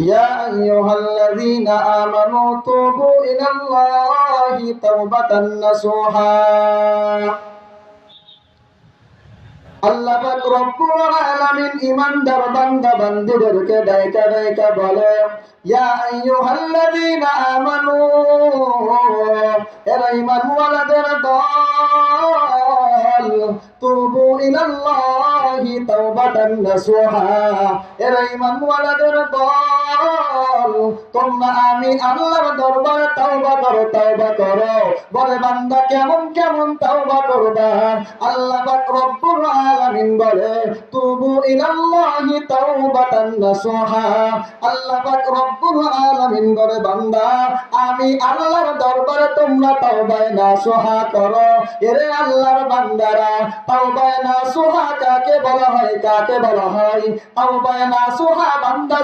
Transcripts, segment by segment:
يا أيها الذين آمنوا توبوا إلى الله توبة نصوحا আল্লাহ পাক রব্বুল আলামিন ঈমানদার বান্দা বান্দীদেরকে ডাইকা ডাইকা বলে ইয়া আইয়ুহাল্লাযীনা আমানু এরা ঈমানওয়ালাদের দল তুবু ইলাল্লাহি তাওবাতান নাসুহা। এরা ঈমানওয়ালাদের দল, তোমরা আমি আল্লাহর দরবারে তাওবা করো তাওবা করো। বলে, বান্দা কেমন কেমন তাওবা করবা? আল্লাহ পাক রব্বুল আলামিন বলে, তুবু ইলাল্লাহি তাওবাতান নাসুহা। আল্লাহ পাক রব্বুল আলামিন বলে, বান্দা, আমি আল্লাহর দরবারে তোমরা তাওবায়ে নাসুহা করো। এরে আল্লাহর বান্দারা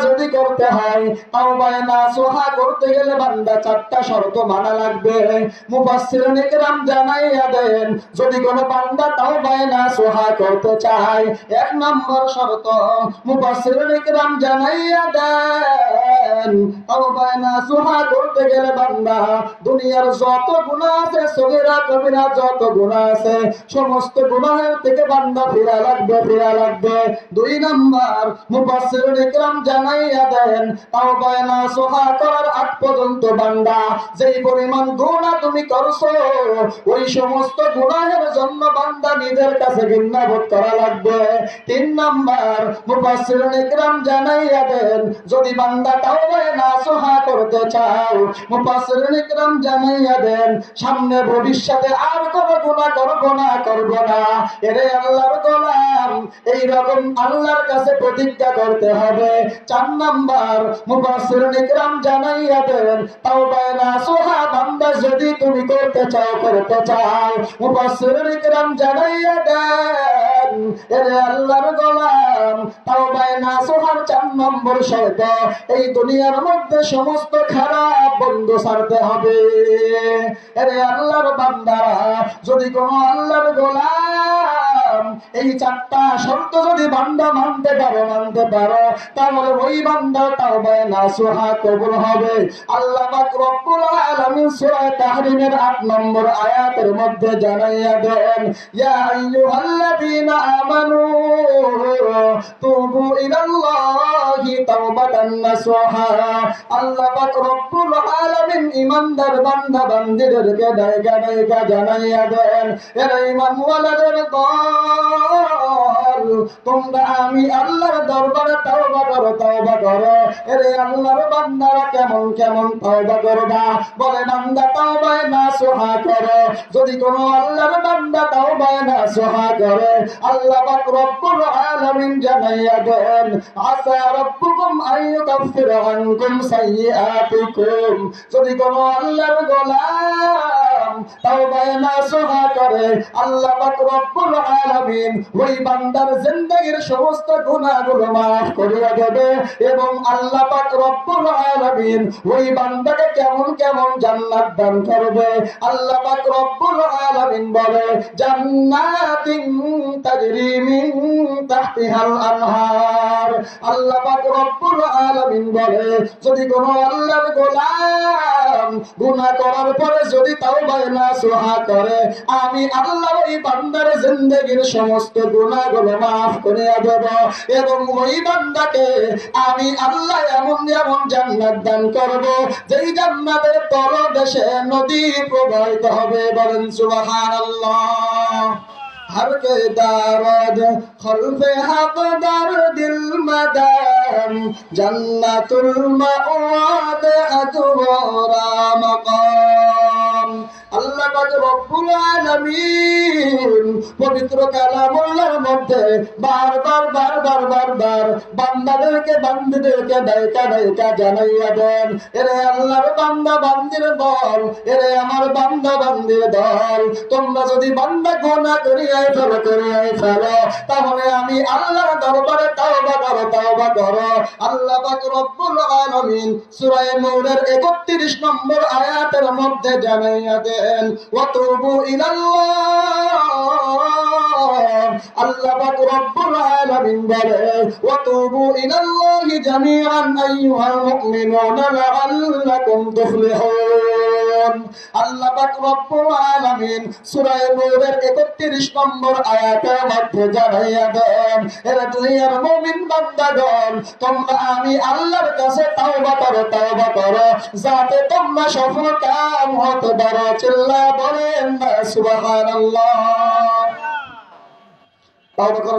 যদি গেলে বান্দা চারটা শর্ত কোনো নাসুহা করতে চায়, এক নম্বর শর্ত মুফাসসিরিন জানাইয়া দেন তাওবায়ে নাসুহা করতে গেলে বান্দা দুনিয়ার যত গুনাহ আছে, সগীরা কবিরা যত গুনাহ আছে, সমস্ত থেকে বান্দা ফিরা লাগবে ফিরা লাগবে। দুই নম্বর ইকরাম জানাইয়া দেন তাওবায়ে নাসুহা করার আগ পর্যন্ত বান্দা। যেই পরিমাণ তুমি করছ, ওই সমস্ত জন্য বান্দা নিজের কাছে করা লাগবে। তিন নাম্বার ইকরাম জানাইয়া দেন, যদি বান্দা তাওবায়ে নাসুহা করতে চাও মুফাসসিরিন ইকরাম জানাইয়া দেন, সামনে ভবিষ্যতে আর কোনো গুনাহ করব না করব না। এরে আল্লাহর গোলাম এই রকম আল্লাহর কাছে প্রতিজ্ঞা করতে হবে। চার নাম্বার জানাইয়া দেন বান্দা যদি তুমি করতে চাও করতে চাও। মুফাসসিরিন ইকরাম জানাইয়া দেন, এরে আল্লাহর গোলাম, তাওবায়ে নাসুহার চার নম্বর শর্ত, এই দুনিয়ার মধ্যে সমস্ত খারাপ বন্ধু ছাড়তে হবে। এরে আল্লাহর বান্দারা, যদি কোনো আল্লাহর গোলাম এই চারটা শর্ত যদি বান্দা মানতে পারো মানতে পারো, তাহলে ওই বান্দা তাওবায়ে নাসুহা কবুল হবে। আল্লাহ রব্বুল তাহরিমের 8 নম্বর আয়াতের মধ্যে জানাইয়া দেন দায়গা জানাইয়া দেন, এরা ঈমানওয়ালাদের দল তোমরা আমি আল্লাহর দরবারে তাওবা করো তাওবা করো। এরে আল্লাহর বান্দারা কেমন কেমন তাওবা করবা? বলে, বান্দা তাওবায় না, সোহা করো। যদি কোনো আল্লাহর বান্দা তাওবায় না, সোহা করে, আল্লাহ পাক রব্বুল আলামিন জানাইয়া দেন আসা রব্বুকুম আইয়ুকাফির যদি কোনো আল্লাহর গোলাম তাওবায় না সোহা করে, আল্লাহ পাক রব্বুল আলামিন ওই বান্দার জিন্দেগীর সমস্ত গুনাহগুলো মাফ করে দেবে এবং আল্লাহ পাক আলামিন ওই বান্দাকে কেমন কেমন জান্নাত দান করবে। আল্লাহ পাক রব্বুল আলামিন বলে, জান্নাতিন তাজরি মিন তাহতিহাল আনহার। আল্লাহ পাক রব্বুল যদি কোনো গোলাম করার পরে যদি সুহা করে, আমি আল্লাহ ওই সমস্ত করে দেব এবং ওই বান্দাকে আমি আল্লাহ এমন এমন জান্নাত দান করব, যেই জান্নাতের তলদেশে নদী প্রবাহিত হবে বলেন সুবহানাল্লাহ। ہر کے دارد خلف حق در دل مدام جنت المعواد ادوارا مقام আল্লাহ পবিত্র মধ্যে বারবার বারবার বারবার বান্দাদেরকে, বান্দীদেরকে জানাইয়া দেন। এরে আল্লাহর বান্দা, বান্দির দল, এরে আমার বান্দা, বান্দির দল, তোমরা যদি বান্দা করিয়াই করিয়াই তাহলে আমি আল্লাহর দরবারে তাওবা করো তাওবা করো। আল্লাহ পাক রব্বুল আলামিন সূরা নূরের 31 নম্বর আয়াতের মধ্যে জানাইয়া দেন ওয়াতুবু ইলাল্লাহ। আল্লাহ পাক রব্বুল আলামিন বলে ওয়াতুবু ইলাল্লাহি জামিআন আইয়ুহাল মুমিনুনা লাআল্লাকুম তুফলিহুন। আল্লাহ পাক রব্বুল আলামিন সূরা নূরের 31 নম্বর আয়াতের মধ্যে জানাইয়া দেন এরা দুনিয়ার মুমিন বান্দাগণ, তোমরা আমি আল্লাহর কাছে যাতে তোমরা সফল কাম হতে পারো। চিল্লা বলেন না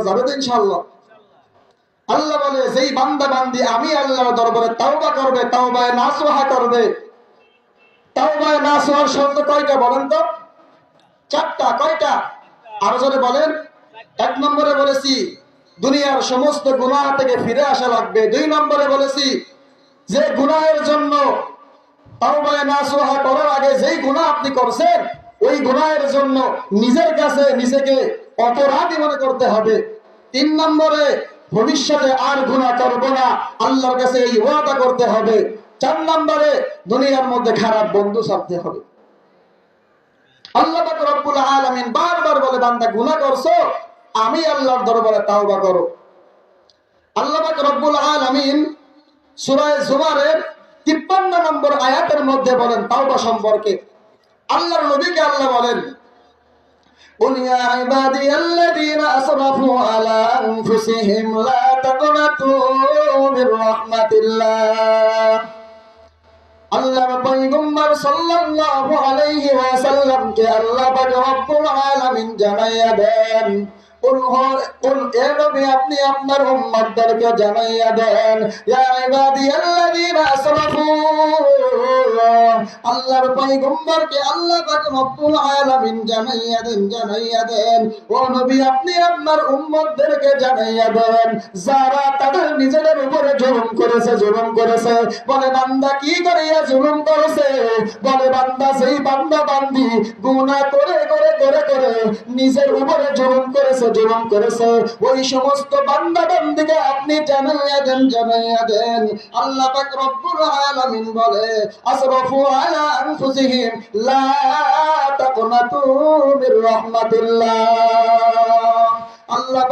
যাবে তো ইনশাআল্লাহ। আল্লাহ বলে, যেই বান্দা বান্দি আমি আল্লাহর দরবারে তাওবা করবে, তাওবায় নাসুহা করবে তাওবায় নাসুহার শব্দ কয়টা বলেন তো? চারটা, কয়টা? আরও জোরে বলেন। এক নম্বরে বলেছি, দুনিয়ার সমস্ত থেকে ফিরে আসা লাগবে। দুই নম্বরে বলেছি, যে জন্য তাওবায় নাসুহা করার আগে যেই গুনাহ আপনি করছেন, ওই গুনাহের জন্য নিজের কাছে নিজেকে অপরাধী মনে করতে হবে। তিন নম্বরে, ভবিষ্যতে আর গুনাহ করব না। আল্লাহর কাছে এই ওয়াদা করতে হবে। চার নম্বরে দুনিয়ার মধ্যে খারাপ বন্ধু ছাড়তে হবে আল্লাহ পাক রব্বুল আলামিন বারবার বলে বান্দা গুনাহ করছো আমি আল্লাহর দরবারে তাওবা করো আল্লাহ পাক রব্বুল আলামিন সূরা জুমারের 53 নম্বর আয়াতের মধ্যে বলেন তাওবা সম্পর্কে আল্লাহর নবীকে আল্লাহ বলেন قل يا عبادي الذين أسرفوا على أنفسهم لا تقنطوا من رحمة الله আল্লাহর পয়গম্বর সাল্লাল্লাহু আলাইহি ওয়াসাল্লামকে আল্লাহ পাক রব্বুল জানাইয়া দেন। যারা তাদের নিজেদের উপরে জুলুম করেছে জুলুম করেছে, বলে বান্দা কি করিয়া জুলুম করেছে? বলে বান্দা সেই বান্দা বান্দি গুনাহ করে করে করে করে নিজের উপরে জুলুম করেছে জুলুম করেছে। ওই সমস্ত বান্দা বান্দিকে আপনি জানাইয়া দেন জানাইয়া দেন। আল্লাহ পাক রব্বুল আলামিন বলে, আসরাফু আলা আনফুসিহিম, লা তাকনাতু মির রাহমাতিল্লাহ। আল্লাহ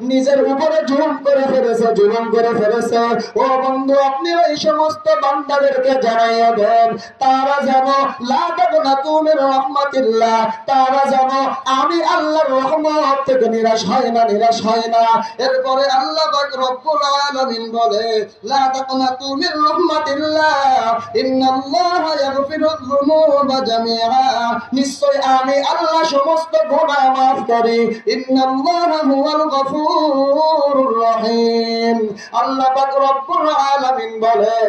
নিজের উপরে জুলুম করে ফেলেছে, জুলুম করে ফেলেছে, ও বন্ধু, আপনি ওই সমস্ত বান্দাদেরকে জানাইয়া দেন। তারা যেন, লা তাকনাতু মির রাহমাতিল্লাহ, তারা যেন, আমি আল্লাহর রহমত থেকে নিরাশ হয় না, নিরাশ হয় না। এরপরে আল্লাহ পাক রব্বুল বলে, লা তাকনাতু মির রাহমাতিল্লাহ নিশ্চয় আমি আল্লাহ সমস্ত গুনাহ maaf করি। রহিম। আল্লাহ পাক রব্বুল আলামিন বলে,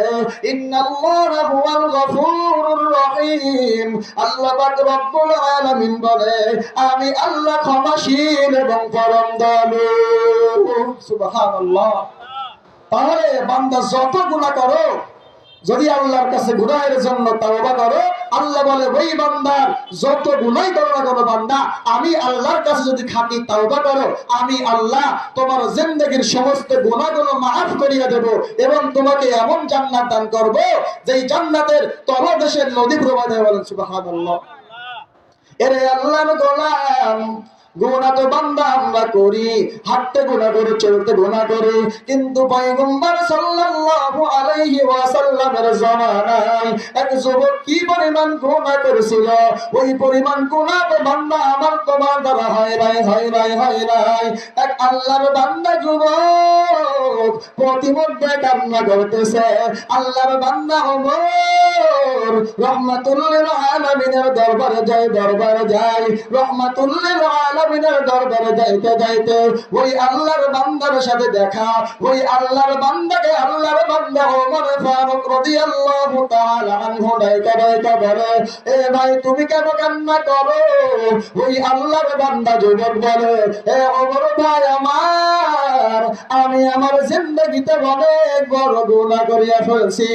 ইন্নাল্লাহা হুয়াল গফুরুর রহিম। আল্লাহ পাক রব্বুল আলামিন আমি আল্লাহ ক্ষমাশীল এবং পরম দয়ালু। সুবহানাল্লাহ। তাহলে বান্দা যত গুনাহ করো যদি আল্লাহর কাছে গুনাহের জন্য তাওবা করো, আল্লাহ বলে, ওই বান্দার যত গুনাই করো না করো বান্দা, আমি আল্লাহর কাছে যদি খাঁটি তাওবা করো, আমি আল্লাহ তোমার জিন্দেগীর সমস্ত গুনাহগুলো মাফ করিয়া দেব এবং তোমাকে এমন জান্নাত দান করব যেই জান্নাতের তলদেশের নদী প্রবাহে বলেন সুবহানাল্লাহ। এরে আল্লাহর গোলাম গুনাহ তো বান্দা আমরা করি, হাঁটতে গুনাহ করি, চলতে গুনাহ করি, কিন্তু পয়গম্বর সাল্লাল্লাহু আলাইহি ওয়াসাল্লামের জামানায় এক যুবক কি পরিমাণ গুনাহ করেছিল? ওই পরিমাণ গুনাহ তো বান্দা আমার তোমার দ্বারা হয় নাই হয় নাই হয় নাই। এক আল্লাহর বান্দা যুবক প্রতিমধ্যে কান্না করতেছে, আল্লাহর বান্দা ওমর রহমাতুল্লিল আলামিনের দরবারে যায় দরবারে যায় রহমাতুল্লিল দরবারে যাইতে যাইতে ওই আল্লাহর বান্দার সাথে দেখা, ওই আল্লাহর বান্দাকে আল্লাহর বান্দা ওমর ফারুক রাদিয়াল্লাহু তাআলা আনহু ডাইকা ডাইকা বলে, এ ভাই, তুমি কেন কান্না করো? ওই আল্লাহর বান্দা যুবক বলে, এ ওমর ভাই আমার, আমি আমার জিন্দগিতে অনেক বড় গুনাহ করিয়া ফেলছি।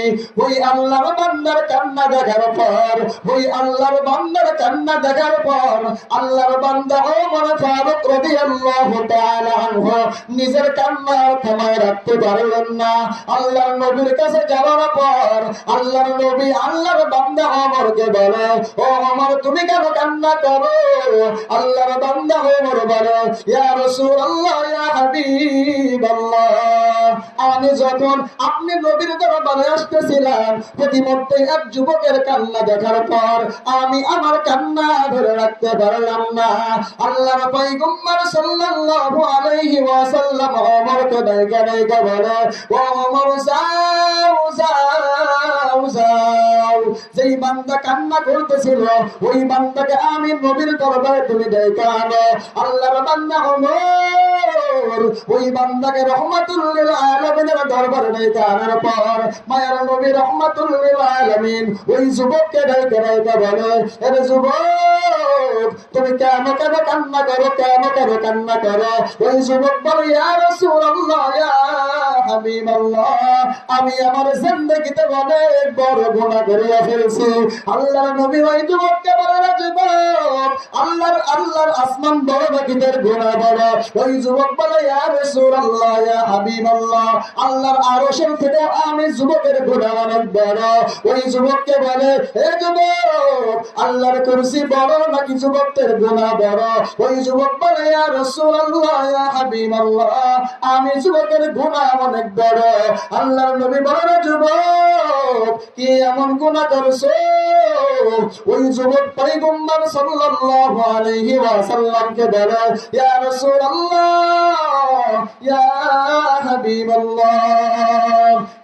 ওই আল্লাহর বান্দার কান্না দেখার পর, ওই আল্লাহর বান্দার কান্না দেখার পর, আল্লাহর বান্দা ওমর ওমর ফারুক রাদিয়াল্লাহু তাআলা নিজের কান্না থামায় রাখতে পারলেন না। আল্লাহর নবীর কাছে যাওয়ার পর আল্লাহর নবী আল্লাহর বান্দা ওমরকে বলে, ও ওমর তুমি কেন কান্না করো? আল্লাহর বান্দা ওমর বলে আমি যখন আপনি নবীর দরবারে আসতেছিলাম, প্রতিমধ্যে এক যুবকের কান্না দেখার পর আমি আমার কান্না ধরে রাখতে পারলাম না। আল্লাহর পয়গম্বর সাল্লাল্লাহু আলাইহি ওয়াসাল্লাম ওমরকে ডাইকা ও ওমর যাও যাও যাও। যেই বান্দা ওই বান্দাকে আমি নবীর দরবারে তুমি ডাইকা আনো আল্লাহর বান্দা ওমর ওই বান্দাকে রহমাতুল্লিল আলামিনের দরবারে ডাইকা আনার পর মায়ার নবী রহমাতুল্লিল আলামিন ওই যুবককে ডাইকা ডাইকা বলে, এর যুবক তুমি কেন কেন কান্না করো, কেন কেন কান্না করো? ওই যুবক বলে, ইয়া রাসূলুল্লাহ আমি আমার জিন্দেগিতে অনেক বড় গুনাহ করিয়া ফেলছি। আল্লাহর নবী ওই যুবককে বলে, রে যুবক, আল্লাহর আল্লাহর আসমান বড় বাকিদের গুনাহ বড় ওই যুবক বলে, ইয়া রাসূলুল্লাহ, ইয়া হাবিবাল্লাহ, আল্লাহর আরশের থেকে আমি যুবকের গুনাহ অনেক বড়। ওই যুবককে বলে, হে যুবক, আল্লাহর কুরসি বড় নাকি যুবকদের গুনাহ বড়। ওই যুবক বলে আমি যুবকের গুনাহ অনেক বড়। আল্লাহর নবী বলে যুবক, কি এমন গুনাহ করছ? ওই যুবক পয়গম্বর সাল্লাল্লাহু আলাইহি ওয়াসাল্লামকে বলে, ইয়া রাসূলুল্লাহ, ইয়া হাবিবাল্লাহ।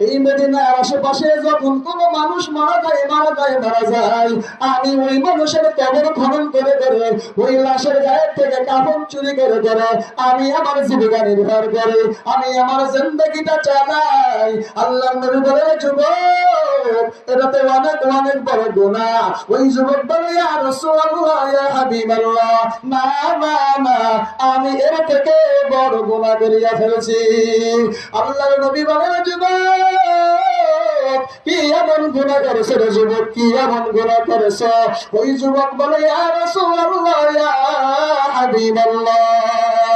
এই মদিনার আশেপাশে যখন কোনো মানুষ মারা যায় মারা যায় মারা যায়, আমি ওই মানুষের কবর খনন করে করে ওই লাশের গায়ের থেকে কাপড় চুরি করে করে আমি আমার জীবিকা নির্ভর করি, আমি আমার জিন্দগিটা চালাই। আল্লাহ নবী বলে, যুবক এটাতে অনেক অনেক বড় গুণা ওই যুবক বলে, ইয়া রাসূলুল্লাহ, ইয়া হাবিবাল্লাহ। না না না, আমি এর থেকে বড় গুণা করিয়া ফেলছি। আল্লাহর নবী বলে, যুবক কি এমন গুণা করেছে রে যুবক? কি এমন গুণা করেছ? ওই যুবক বলে আর রাসূলুল্লাহ, ইয়া হাবিবাল্লাহ।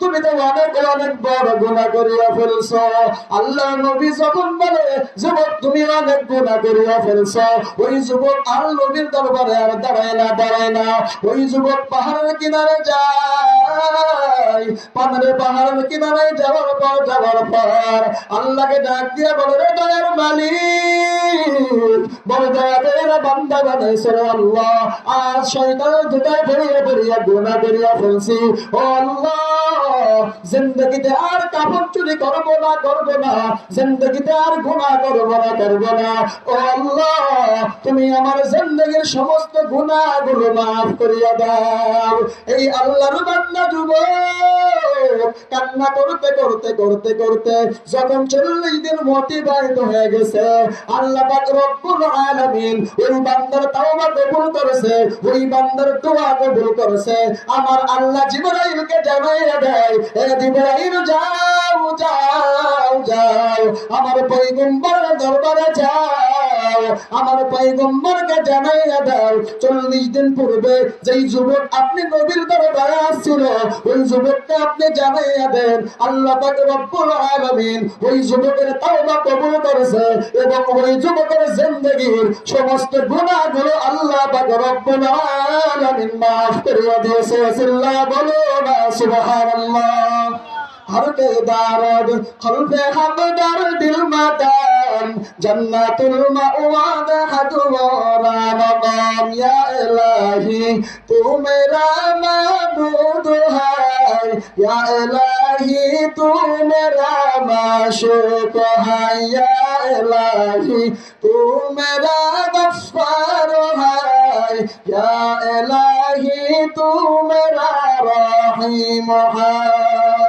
তুমি তো অনেক অনেক বড় গুণা করিয়া ফেলছ। আল্লাহ নবী যখন বলে, যুবক, তুমি অনেক গুণা করিয়া ফেলছ। ওই যুবক আর নবীর দরবারে আর দাঁড়ায় না দাঁড়ায় না। ওই যুবক পাহাড়ের কিনারে যায়। পাহাড়ের পাহাড়ের কিনারে যাওয়ার পর যাওয়ার পর আল্লাহকে ডাক দিয়া বলে, রে দয়ার মালিক, বলে দয়া বান্দা বানাইছে আল্লাহ। আজ শয়তানের বেরিয়ে গুণা ফেলছি। ও আল্লাহ, জিন্দগিতে আর কাপড় চুরি করব না করব না। জিন্দগিতে আর গুণা করব না করব না। ও আল্লাহ, তুমি আমার জিন্দগির সমস্ত মাফ করিয়া দাও। এই আল্লাহর বান্দা যুবক, কান্না করতে করতে করতে করতে যখন চল্লিশ দিন মোটিবাহিত হয়ে গেছে, আল্লাহ রব্বুল ওই কবুল করেছে, ওই কবুল করেছে। আমার আল্লাহ জিবরাইলকে জানাইয়া দেয় এ জিবরাইল যাও যাও যাও আমার পয়গম্বরের দরবারে যাও। আমার পাইগম্বরকে জানাইয়া দাও। চল্লিশ দিন পূর্বে যেই যুবক আপনি নবীর দরবারে আসছিল, ওই যুবককে আপনি জানাইয়া দেন, আল্লাহ পাক রব্বুল আলামিন ওই যুবকের তাওবা কবুল করেছে এবং ওই যুবকের জিন্দেগীর সমস্ত গুনাহগুলো আল্লাহ পাক রব্বুল আলামিন মাফ করে দিয়েছে। আল্লাহ বলো না, সুবহানাল্লাহ। হর কে দারদ, খলফে হামদার দিল दिल मदान जन्नतुल मअवाद हदवारा मकाम या इलाही तू मेरा माबूद है या इलाही तू मेरा माशूक है या इलाही तू मेरा गफ्फार है या इलाही तू मेरा रहीम है